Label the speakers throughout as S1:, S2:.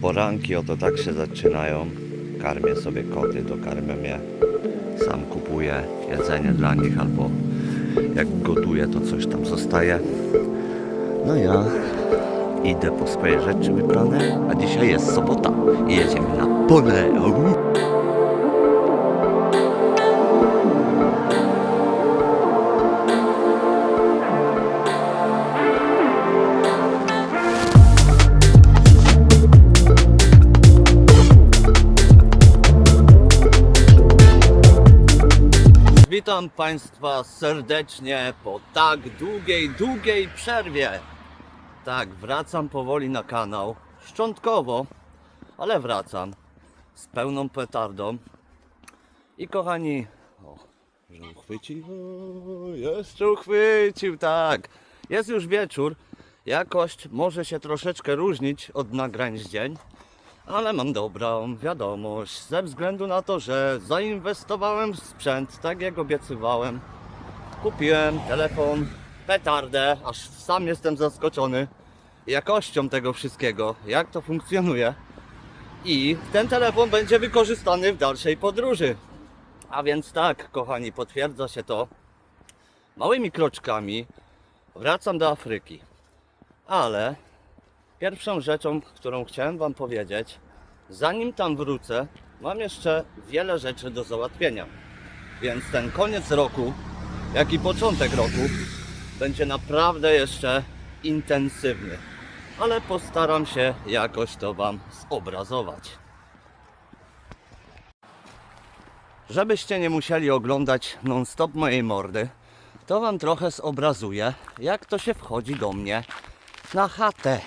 S1: Poranki oto tak się zaczynają. Karmię sobie koty, dokarmiam je. Sam kupuję jedzenie dla nich albo jak gotuję to coś tam zostaje. No ja idę po swoje rzeczy wybrane, a dzisiaj jest sobota i jedziemy na Poneo. Państwa serdecznie po tak długiej, długiej przerwie. Tak, wracam powoli na kanał. Szczątkowo, ale wracam z pełną petardą. I kochani, o, że uchwycił, jeszcze uchwycił, tak. Jest już wieczór. Jakość może się troszeczkę różnić od nagrań z dzień. Ale mam dobrą wiadomość, ze względu na to, że zainwestowałem w sprzęt, tak jak obiecywałem. Kupiłem telefon, petardę, aż sam jestem zaskoczony jakością tego wszystkiego, jak to funkcjonuje. I ten telefon będzie wykorzystany w dalszej podróży. A więc tak, kochani, potwierdza się to. Małymi kroczkami wracam do Afryki. Ale Pierwszą rzeczą, którą chciałem Wam powiedzieć, zanim tam wrócę, mam jeszcze wiele rzeczy do załatwienia. Więc ten koniec roku, jak i początek roku, będzie naprawdę jeszcze intensywny. Ale postaram się jakoś to Wam zobrazować. Żebyście nie musieli oglądać non-stop mojej mordy, to Wam trochę zobrazuję, jak to się wchodzi do mnie na chatę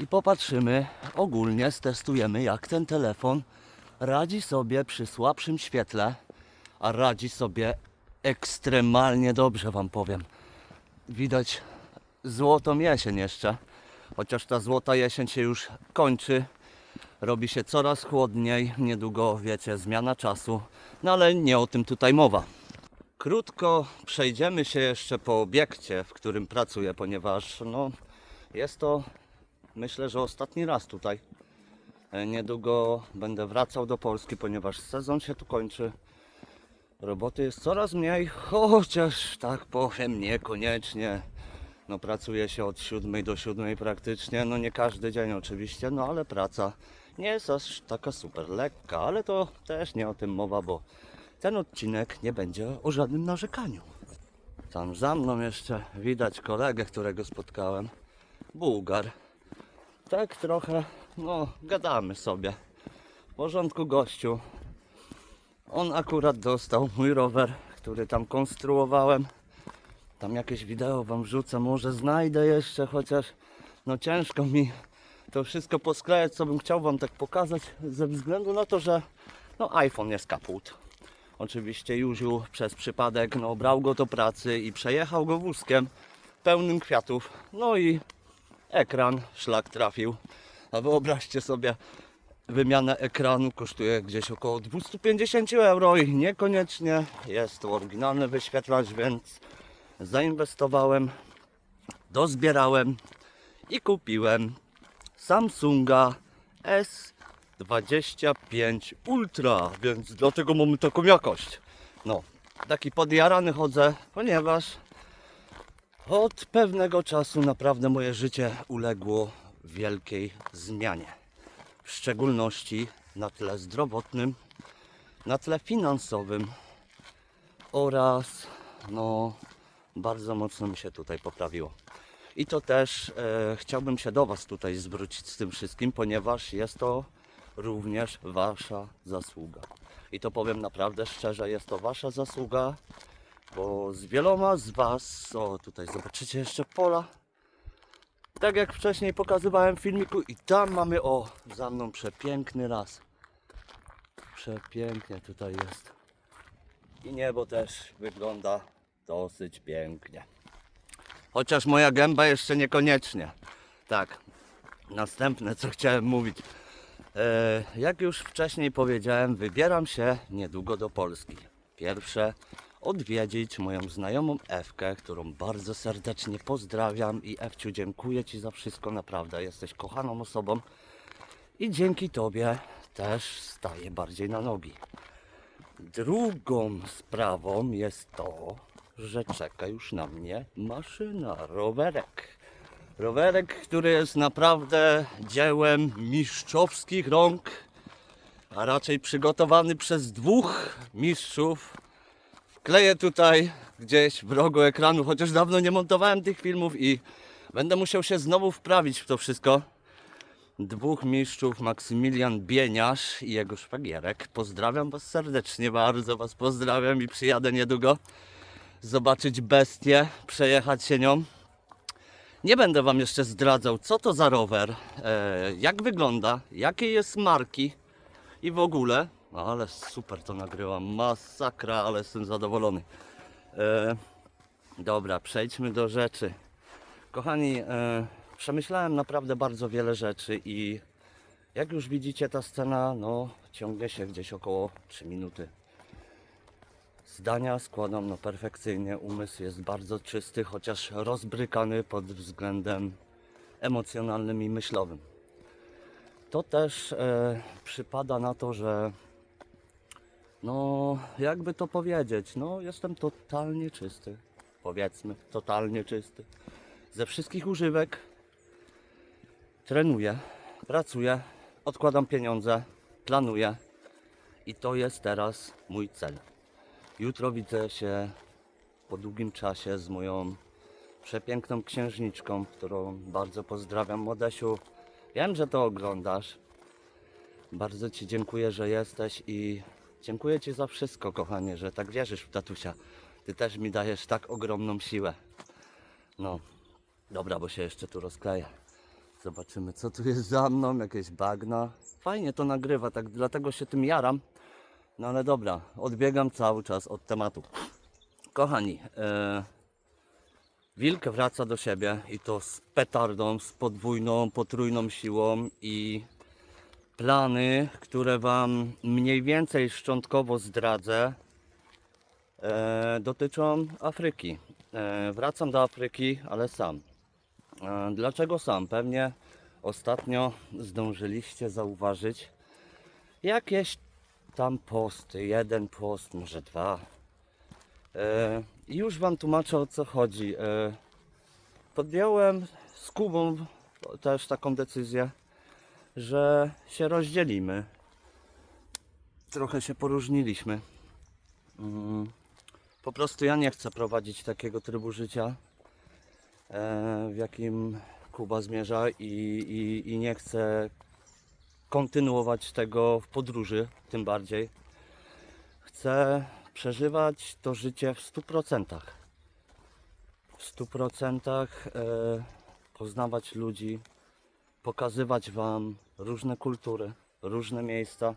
S1: i popatrzymy, ogólnie stestujemy jak ten telefon radzi sobie przy słabszym świetle, a radzi sobie ekstremalnie dobrze wam powiem. Widać złotą jesień jeszcze, chociaż ta złota jesień się już kończy. Robi się coraz chłodniej, niedługo wiecie, zmiana czasu, no ale nie o tym tutaj mowa. Krótko przejdziemy się jeszcze po obiekcie, w którym pracuję, ponieważ no, jest to myślę, że ostatni raz tutaj. E, Niedługo będę wracał do Polski, ponieważ sezon się tu kończy. Roboty jest coraz mniej, chociaż tak powiem, niekoniecznie. No pracuje się od 7 do 7 praktycznie, no nie każdy dzień oczywiście, no ale praca nie jest aż taka super lekka, ale to też nie o tym mowa, bo ten odcinek nie będzie o żadnym narzekaniu. Tam za mną jeszcze widać kolegę, którego spotkałem. Bułgar. Tak trochę, no, gadamy sobie. W porządku gościu. On akurat dostał mój rower, który tam konstruowałem. Tam jakieś wideo wam wrzucę, może znajdę jeszcze, chociaż no ciężko mi to wszystko posklejać, co bym chciał wam tak pokazać, ze względu na to, że no iPhone jest kaput. Oczywiście Józiu przez przypadek no, brał go do pracy i przejechał go wózkiem pełnym kwiatów. No i ekran szlak trafił. A wyobraźcie sobie, wymiana ekranu kosztuje gdzieś około 250 euro i niekoniecznie jest to oryginalny wyświetlacz, więc zainwestowałem, dozbierałem i kupiłem Samsunga S25 Ultra, więc dlatego mamy taką jakość. No, taki podjarany chodzę, ponieważ od pewnego czasu naprawdę moje życie uległo wielkiej zmianie. W szczególności na tle zdrowotnym, na tle finansowym oraz no bardzo mocno mi się tutaj poprawiło. I to też e, chciałbym się do Was tutaj zwrócić z tym wszystkim, ponieważ jest to również Wasza zasługa. I to powiem naprawdę szczerze, jest to Wasza zasługa, bo z wieloma z Was, o tutaj zobaczycie jeszcze pola, tak jak wcześniej pokazywałem w filmiku i tam mamy, o, za mną przepiękny las. Przepięknie tutaj jest. I niebo też wygląda dosyć pięknie. Chociaż moja gęba jeszcze niekoniecznie. Tak, następne co chciałem mówić. E, jak już wcześniej powiedziałem, wybieram się niedługo do Polski. Pierwsze odwiedzić moją znajomą Ewkę, którą bardzo serdecznie pozdrawiam i Ewciu dziękuję Ci za wszystko, naprawdę jesteś kochaną osobą I dzięki Tobie też staję bardziej na nogi. Drugą sprawą jest to, że czeka już na mnie maszyna, rowerek. Rowerek, który jest naprawdę dziełem mistrzowskich rąk, a raczej przygotowany przez dwóch mistrzów. Wkleję tutaj gdzieś w rogu ekranu, chociaż dawno nie montowałem tych filmów i będę musiał się znowu wprawić w to wszystko dwóch mistrzów, Maksymilian Bieniasz i jego szwagierek. Pozdrawiam Was serdecznie, bardzo Was pozdrawiam i przyjadę niedługo zobaczyć bestię, przejechać się nią. Nie będę Wam jeszcze zdradzał, co to za rower, e, jak wygląda, jakie jest marki i w ogóle. Ale super to nagrywam, masakra, ale jestem zadowolony. E, dobra, przejdźmy do rzeczy. Kochani, e, przemyślałem naprawdę bardzo wiele rzeczy i jak już widzicie ta scena, no ciągnie się gdzieś około 3 minuty. Zdania składam no perfekcyjnie, umysł jest bardzo czysty, chociaż rozbrykany pod względem emocjonalnym i myślowym. To też e, przypada na to, że no jakby to powiedzieć, no jestem totalnie czysty, powiedzmy, totalnie czysty ze wszystkich używek trenuję, pracuję, odkładam pieniądze, planuję i to jest teraz mój cel. Jutro widzę się po długim czasie z moją przepiękną księżniczką, którą bardzo pozdrawiam. Młodesiu, wiem, że to oglądasz. Bardzo Ci dziękuję, że jesteś i dziękuję Ci za wszystko, kochanie, że tak wierzysz w tatusia. Ty też mi dajesz tak ogromną siłę. No, Dobra, bo się jeszcze tu rozkleję. Zobaczymy, co tu jest za mną, jakieś bagna. Fajnie to nagrywa, tak dlatego się tym jaram. No ale dobra, odbiegam cały czas od tematu. Kochani, e, wilk wraca do siebie i to z petardą, z podwójną, potrójną siłą i plany, które Wam mniej więcej szczątkowo zdradzę, e, dotyczą Afryki. E, wracam do Afryki, ale sam. E, Dlaczego sam? Pewnie ostatnio zdążyliście zauważyć jakieś tam posty, jeden post, może dwa. E, już Wam tłumaczę o co chodzi. E, Podjąłem z Kubą też taką decyzję, że się rozdzielimy. Trochę się poróżniliśmy. Mm, Po prostu ja nie chcę prowadzić takiego trybu życia e, w jakim Kuba zmierza i, i, i nie chcę kontynuować tego w podróży, tym bardziej. Chcę przeżywać to życie w 100%. W 100% e, poznawać ludzi, pokazywać Wam różne kultury, różne miejsca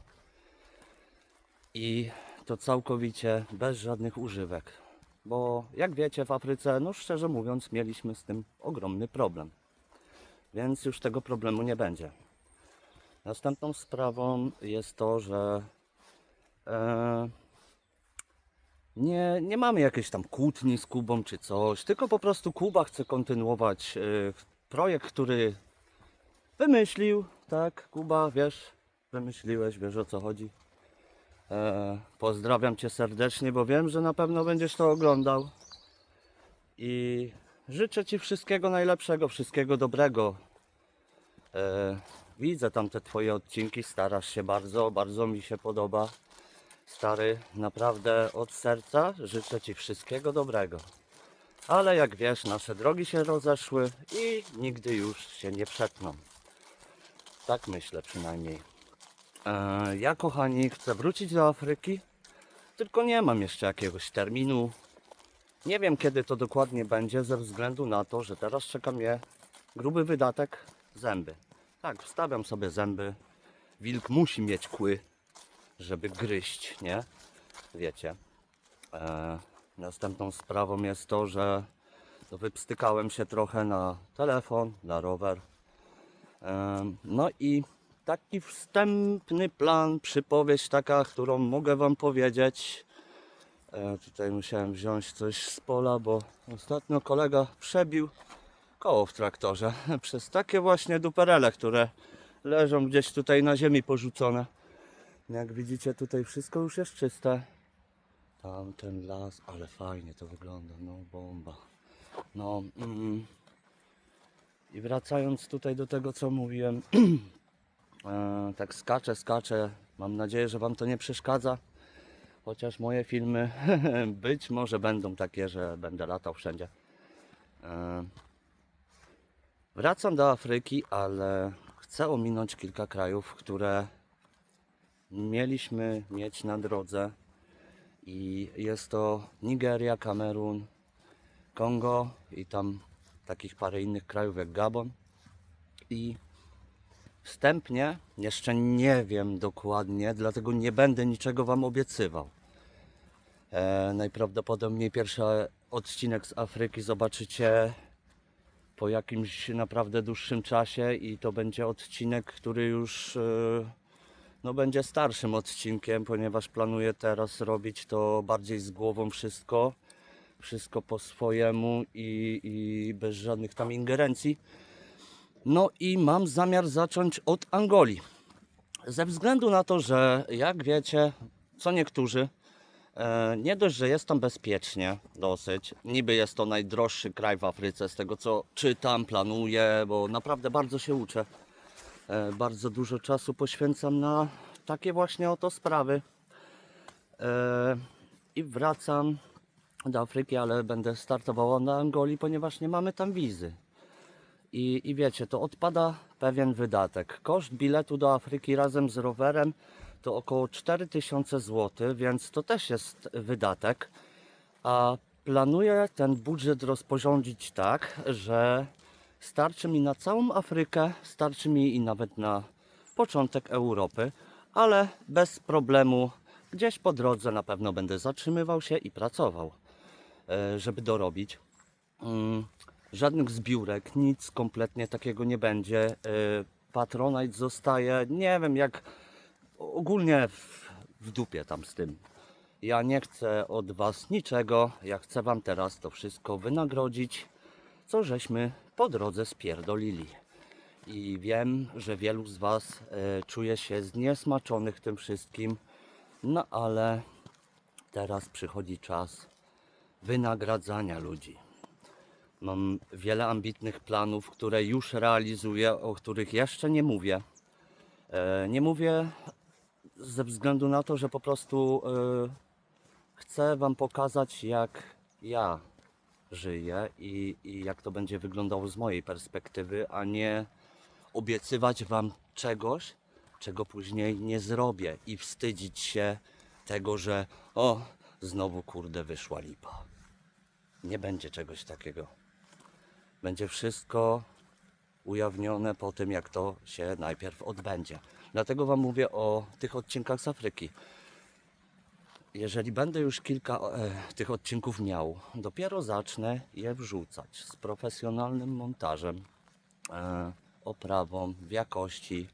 S1: i to całkowicie bez żadnych używek bo jak wiecie w Afryce, no szczerze mówiąc, mieliśmy z tym ogromny problem. Więc już tego problemu nie będzie. Następną sprawą jest to, że e, nie, nie mamy jakiejś tam kłótni z Kubą czy coś, tylko po prostu Kuba chce kontynuować e, projekt, który wymyślił, tak? Kuba, wiesz, wymyśliłeś, wiesz o co chodzi. E, pozdrawiam Cię serdecznie, bo wiem, że na pewno będziesz to oglądał. I życzę Ci wszystkiego najlepszego, wszystkiego dobrego. E, widzę tam te Twoje odcinki, starasz się bardzo, bardzo mi się podoba. Stary, naprawdę od serca życzę Ci wszystkiego dobrego. Ale jak wiesz, nasze drogi się rozeszły i nigdy już się nie przetną. Tak myślę przynajmniej. E, Ja, kochani, chcę wrócić do Afryki, tylko nie mam jeszcze jakiegoś terminu. Nie wiem, kiedy to dokładnie będzie, ze względu na to, że teraz czeka mnie gruby wydatek zęby. Tak, wstawiam sobie zęby. Wilk musi mieć kły, żeby gryźć, nie? Wiecie. E, następną sprawą jest to, że wypstykałem się trochę na telefon, na rower. No i taki wstępny plan, przypowieść taka, którą mogę Wam powiedzieć. E, tutaj musiałem wziąć coś z pola, bo ostatnio kolega przebił koło w traktorze przez takie właśnie duperele, które leżą gdzieś tutaj na ziemi porzucone. Jak widzicie tutaj wszystko już jest czyste. Tam ten las, ale fajnie to wygląda, no bomba. No mm. I wracając tutaj do tego co mówiłem, e, tak skaczę, skaczę. Mam nadzieję, że Wam to nie przeszkadza. Chociaż moje filmy być może będą takie, że będę latał wszędzie. E, Wracam do Afryki, ale chcę ominąć kilka krajów, które mieliśmy mieć na drodze. I jest to Nigeria, Kamerun, Kongo i tam takich parę innych krajów jak Gabon. I wstępnie jeszcze nie wiem dokładnie, dlatego nie będę niczego Wam obiecywał. E, najprawdopodobniej pierwszy odcinek z Afryki zobaczycie po jakimś naprawdę dłuższym czasie i to będzie odcinek, który już e, no, będzie starszym odcinkiem, ponieważ planuję teraz robić to bardziej z głową wszystko, wszystko po swojemu i, i bez żadnych tam ingerencji. No i mam zamiar zacząć od Angolii. Ze względu na to, że jak wiecie, co niektórzy, e, nie dość, że jest tam bezpiecznie dosyć, niby jest to najdroższy kraj w Afryce, z tego co czytam, planuję, bo naprawdę bardzo się uczę. E, bardzo dużo czasu poświęcam na takie właśnie oto sprawy. E, I wracam do Afryki, ale będę startował na Angolii, ponieważ nie mamy tam wizy. I, I wiecie, to odpada pewien wydatek. Koszt biletu do Afryki razem z rowerem to około 4000 zł, więc to też jest wydatek. A planuję ten budżet rozporządzić tak, że starczy mi na całą Afrykę, starczy mi i nawet na początek Europy, ale bez problemu gdzieś po drodze na pewno będę zatrzymywał się i pracował, żeby dorobić. Mm, Żadnych zbiórek, nic kompletnie takiego nie będzie. E, Patronite zostaje, nie wiem jak ogólnie w, w dupie tam z tym. Ja nie chcę od Was niczego, ja chcę Wam teraz to wszystko wynagrodzić, co żeśmy po drodze spierdolili. I wiem, że wielu z Was e, czuje się zniesmaczonych tym wszystkim, no ale teraz przychodzi czas wynagradzania ludzi. Mam wiele ambitnych planów, które już realizuję, o których jeszcze nie mówię. E, nie mówię ze względu na to, że po prostu e, chcę Wam pokazać, jak ja żyję i, i jak to będzie wyglądało z mojej perspektywy, a nie obiecywać Wam czegoś, czego później nie zrobię i wstydzić się tego, że o, znowu kurde wyszła lipa. Nie będzie czegoś takiego. Będzie wszystko ujawnione po tym, jak to się najpierw odbędzie. Dlatego Wam mówię o tych odcinkach z Afryki. Jeżeli będę już kilka e, tych odcinków miał, dopiero zacznę je wrzucać z profesjonalnym montażem, e, oprawą, w jakości.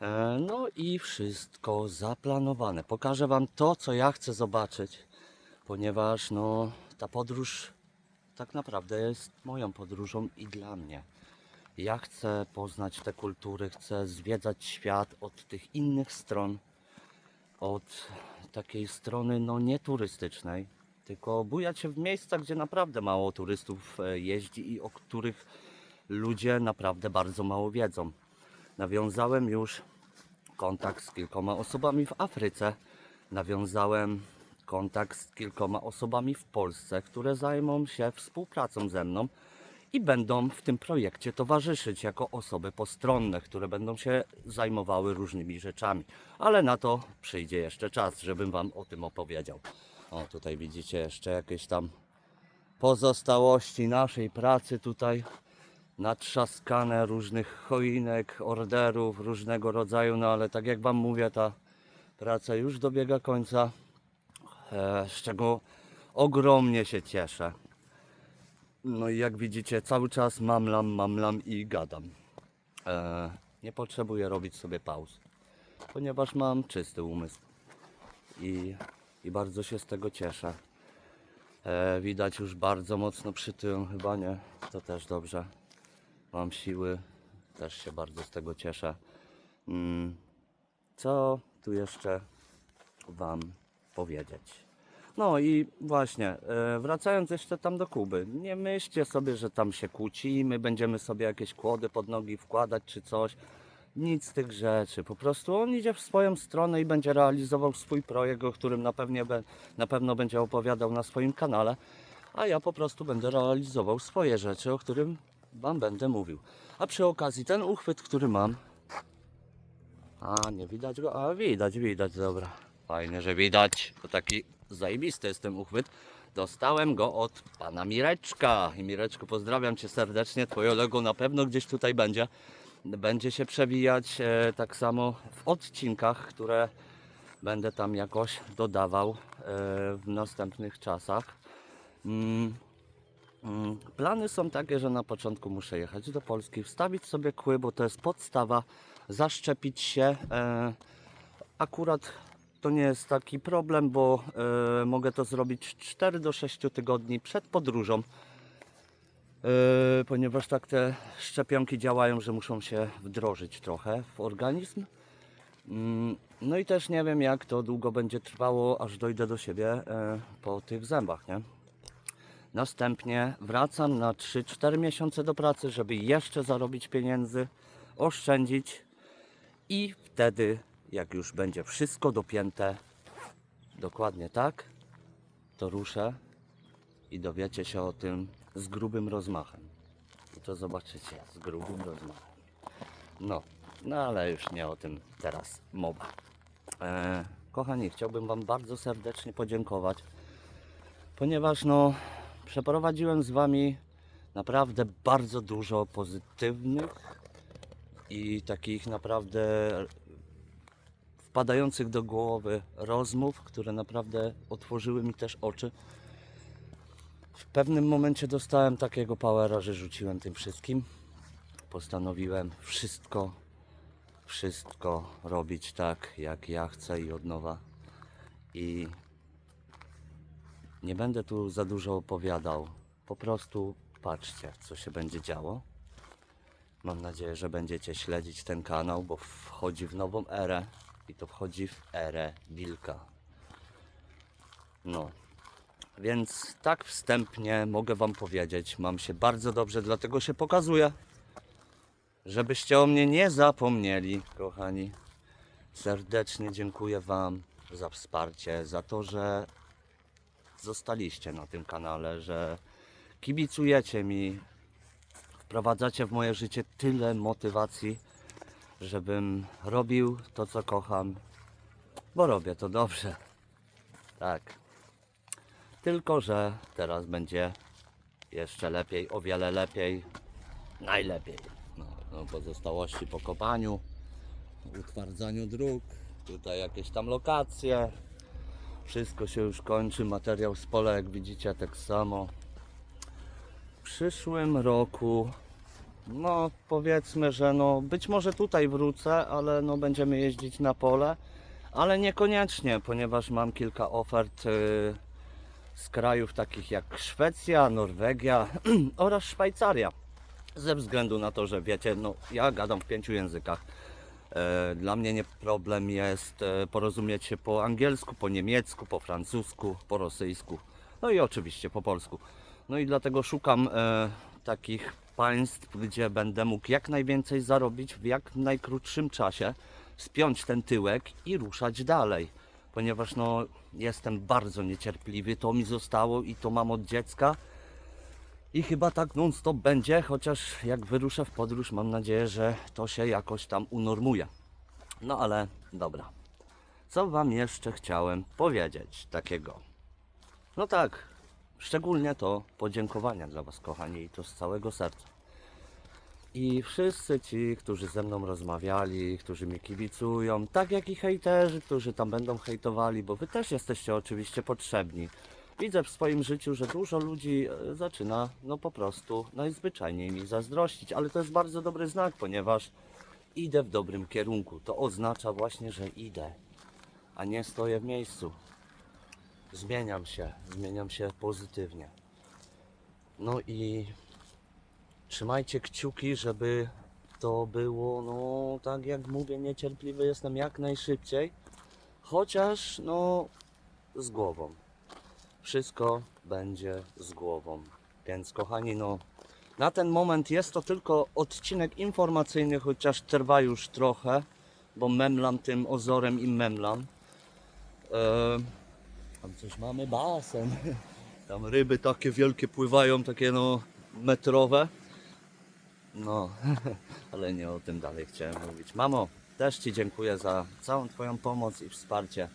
S1: E, no i wszystko zaplanowane. Pokażę Wam to, co ja chcę zobaczyć, ponieważ no, ta podróż tak naprawdę jest moją podróżą i dla mnie. Ja chcę poznać te kultury, chcę zwiedzać świat od tych innych stron, od takiej strony no nie turystycznej, tylko bujać się w miejscach, gdzie naprawdę mało turystów e, jeździ i o których ludzie naprawdę bardzo mało wiedzą. Nawiązałem już kontakt z kilkoma osobami w Afryce, nawiązałem kontakt z kilkoma osobami w Polsce, które zajmą się współpracą ze mną i będą w tym projekcie towarzyszyć jako osoby postronne, które będą się zajmowały różnymi rzeczami. Ale na to przyjdzie jeszcze czas, żebym Wam o tym opowiedział. O, tutaj widzicie jeszcze jakieś tam pozostałości naszej pracy tutaj natrzaskane różnych choinek, orderów różnego rodzaju, no ale tak jak Wam mówię, ta praca już dobiega końca, e, z czego ogromnie się cieszę. No i jak widzicie, cały czas mamlam, mamlam i gadam. E, nie potrzebuję robić sobie pauz, ponieważ mam czysty umysł i, i bardzo się z tego cieszę. E, widać już bardzo mocno przy tym, chyba nie, to też dobrze. Mam siły Też się bardzo z tego cieszę. Mm, Co tu jeszcze Wam powiedzieć? No i właśnie, e, wracając jeszcze tam do Kuby, nie myślcie sobie, że tam się kłócimy, będziemy sobie jakieś kłody pod nogi wkładać czy coś. Nic z tych rzeczy. Po prostu on idzie w swoją stronę i będzie realizował swój projekt, o którym na, pewnie, na pewno będzie opowiadał na swoim kanale, a ja po prostu będę realizował swoje rzeczy, o którym Wam będę mówił. A przy okazji ten uchwyt, który mam, a, nie widać go? A, widać, widać, dobra. Fajnie, że widać, bo taki zajebisty jest ten uchwyt. Dostałem go od pana Mireczka. I Mireczku, pozdrawiam cię serdecznie. Twoje logo na pewno gdzieś tutaj będzie. Będzie się przewijać e, tak samo w odcinkach, które będę tam jakoś dodawał e, w następnych czasach. Mm, Plany są takie, że na początku muszę jechać do Polski, wstawić sobie kły, bo to jest podstawa, zaszczepić się. E, akurat to nie jest taki problem, bo e, mogę to zrobić 4 do 6 tygodni przed podróżą, e, ponieważ tak te szczepionki działają, że muszą się wdrożyć trochę w organizm. Mm, No i też nie wiem, jak to długo będzie trwało, aż dojdę do siebie po tych zębach, nie? Następnie wracam na 3-4 miesiące do pracy, żeby jeszcze zarobić pieniędzy, oszczędzić i wtedy, jak już będzie wszystko dopięte, dokładnie tak, to ruszę i dowiecie się o tym z grubym rozmachem. I to zobaczycie z grubym rozmachem. No, no ale już nie o tym teraz mowa. E, kochani, chciałbym Wam bardzo serdecznie podziękować ponieważ no przeprowadziłem z Wami naprawdę bardzo dużo pozytywnych i takich naprawdę wpadających do głowy rozmów, które naprawdę otworzyły mi też oczy. W pewnym momencie dostałem takiego powera, że rzuciłem tym wszystkim. Postanowiłem wszystko, wszystko robić tak, jak ja chcę i od nowa. I nie będę tu za dużo opowiadał. Po prostu patrzcie, co się będzie działo. Mam nadzieję, że będziecie śledzić ten kanał, bo wchodzi w nową erę i to wchodzi w erę wilka. No, więc tak wstępnie mogę Wam powiedzieć. Mam się bardzo dobrze, dlatego się pokazuję. Żebyście o mnie nie zapomnieli, kochani. Serdecznie dziękuję Wam za wsparcie, za to, że zostaliście na tym kanale, że kibicujecie mi, wprowadzacie w moje życie tyle motywacji, żebym robił to, co kocham, bo robię to dobrze. Tak. Tylko, że teraz będzie jeszcze lepiej, o wiele lepiej, najlepiej. No, no pozostałości po kopaniu, utwardzaniu dróg, tutaj jakieś tam lokacje, wszystko się już kończy, materiał z pola jak widzicie tak samo. W przyszłym roku, no powiedzmy, że no być może tutaj wrócę, ale no będziemy jeździć na pole, ale niekoniecznie, ponieważ mam kilka ofert y, z krajów takich jak Szwecja, Norwegia oraz Szwajcaria. Ze względu na to, że wiecie, no ja gadam w pięciu językach. E, Dla mnie nie problem jest e, porozumieć się po angielsku, po niemiecku, po francusku, po rosyjsku, no i oczywiście po polsku. No i dlatego szukam e, takich państw, gdzie będę mógł jak najwięcej zarobić w jak najkrótszym czasie, spiąć ten tyłek i ruszać dalej. Ponieważ no, jestem bardzo niecierpliwy, to mi zostało i to mam od dziecka. I chyba tak non stop będzie, chociaż jak wyruszę w podróż, mam nadzieję, że to się jakoś tam unormuje. No ale dobra. Co Wam jeszcze chciałem powiedzieć takiego? No tak, szczególnie to podziękowania dla Was, kochani, i to z całego serca. I wszyscy ci, którzy ze mną rozmawiali, którzy mi kibicują, tak jak i hejterzy, którzy tam będą hejtowali, bo Wy też jesteście oczywiście potrzebni. Widzę w swoim życiu, że dużo ludzi e, zaczyna no po prostu najzwyczajniej mi zazdrościć, ale to jest bardzo dobry znak, ponieważ idę w dobrym kierunku. To oznacza właśnie, że idę, a nie stoję w miejscu. Zmieniam się, zmieniam się pozytywnie. No i trzymajcie kciuki, żeby to było, no tak jak mówię, niecierpliwy jestem jak najszybciej, chociaż no z głową. Wszystko będzie z głową. Więc kochani, no na ten moment jest to tylko odcinek informacyjny, chociaż trwa już trochę, bo memlam tym ozorem i memlam. Eee, tam coś mamy, basen. Tam ryby takie wielkie pływają, takie no metrowe. No, ale nie o tym dalej chciałem mówić. Mamo, też Ci dziękuję za całą Twoją pomoc i wsparcie,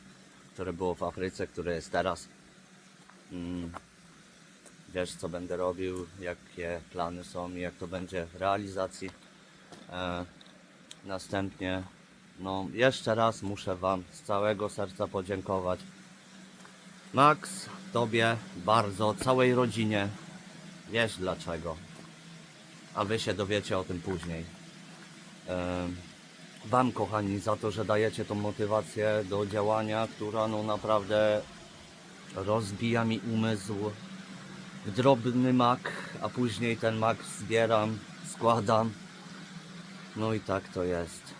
S1: które było w Afryce, które jest teraz. Mm, wiesz, co będę robił, jakie plany są i jak to będzie w realizacji. E, następnie, no, jeszcze raz muszę Wam z całego serca podziękować. Max, Tobie bardzo, całej rodzinie. Wiesz dlaczego. A Wy się dowiecie o tym później. Em, Wam, kochani, za to, że dajecie tą motywację do działania, która no naprawdę rozbija mi umysł w drobny mak, a później ten mak zbieram, składam. No i tak to jest.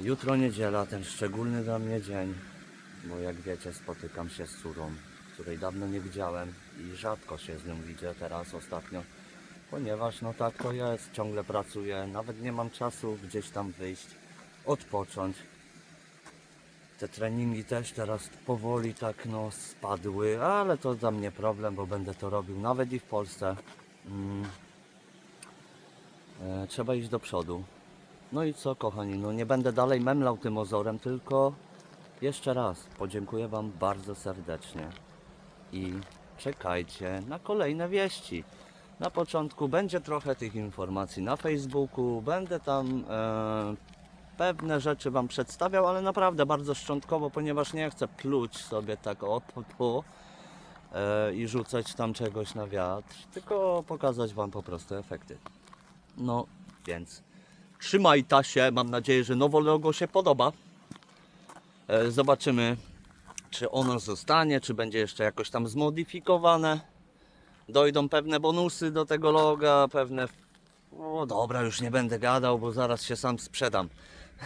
S1: Jutro niedziela, ten szczególny dla mnie dzień, bo jak wiecie spotykam się z córą, której dawno nie widziałem i rzadko się z nią widzę teraz ostatnio, ponieważ no tak to jest, ciągle pracuję, nawet nie mam czasu gdzieś tam wyjść, odpocząć. Te treningi też teraz powoli tak no spadły, ale to dla mnie problem, bo będę to robił nawet i w Polsce. Mm. E, trzeba iść do przodu. No i co kochani, no nie będę dalej memlał tym ozorem, tylko jeszcze raz podziękuję Wam bardzo serdecznie i czekajcie na kolejne wieści. Na początku będzie trochę tych informacji na Facebooku, będę tam e, pewne rzeczy Wam przedstawiał, ale naprawdę bardzo szczątkowo, ponieważ nie chcę pluć sobie tak o tu, tu e, i rzucać tam czegoś na wiatr, tylko pokazać Wam po prostu efekty. No więc trzymaj się, mam nadzieję, że nowe logo się podoba. E, Zobaczymy, czy ono zostanie, czy będzie jeszcze jakoś tam zmodyfikowane. Dojdą pewne bonusy do tego loga, pewne. O dobra, już nie będę gadał, bo zaraz się sam sprzedam.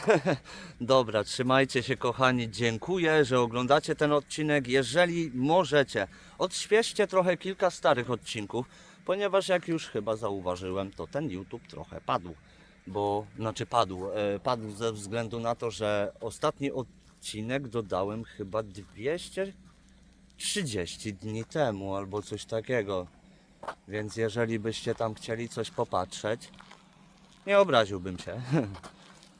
S1: Dobra, trzymajcie się kochani. Dziękuję, że oglądacie ten odcinek. Jeżeli możecie, odświeżcie trochę kilka starych odcinków, ponieważ jak już chyba zauważyłem, to ten YouTube trochę padł. Bo, znaczy padł, e, padł ze względu na to, że ostatni odcinek dodałem chyba 230 dni temu albo coś takiego. Więc jeżeli byście tam chcieli coś popatrzeć, nie obraziłbym się.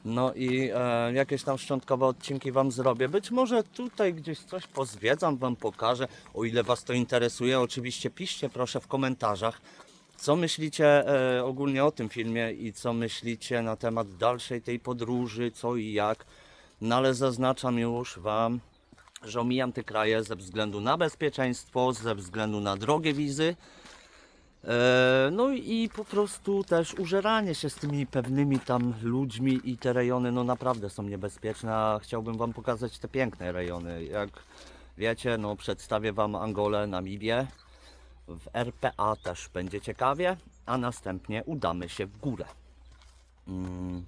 S1: No i e, jakieś tam szczątkowe odcinki Wam zrobię. Być może tutaj gdzieś coś pozwiedzam, Wam pokażę. O ile Was to interesuje, oczywiście piszcie proszę w komentarzach, co myślicie e, ogólnie o tym filmie i co myślicie na temat dalszej tej podróży, co i jak. No ale zaznaczam już Wam, że omijam te kraje ze względu na bezpieczeństwo, ze względu na drogie wizy. E, No i po prostu też użeranie się z tymi pewnymi tam ludźmi i te rejony no naprawdę są niebezpieczne, a chciałbym Wam pokazać te piękne rejony. Jak wiecie, no przedstawię Wam Angolę, Namibię. W RPA też będzie ciekawie, a następnie udamy się w górę. Mm.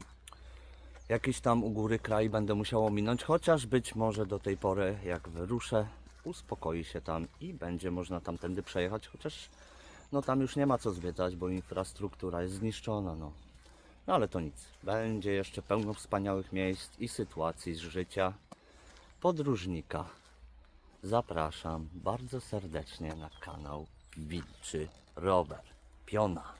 S1: Jakiś tam u góry kraj będę musiał ominąć, chociaż być może do tej pory jak wyruszę, uspokoi się tam i będzie można tamtędy przejechać, chociaż no tam już nie ma co zwiedzać, bo infrastruktura jest zniszczona, no. No ale to nic. Będzie jeszcze pełno wspaniałych miejsc i sytuacji z życia podróżnika. Zapraszam bardzo serdecznie na kanał Wilczy Rower Piona.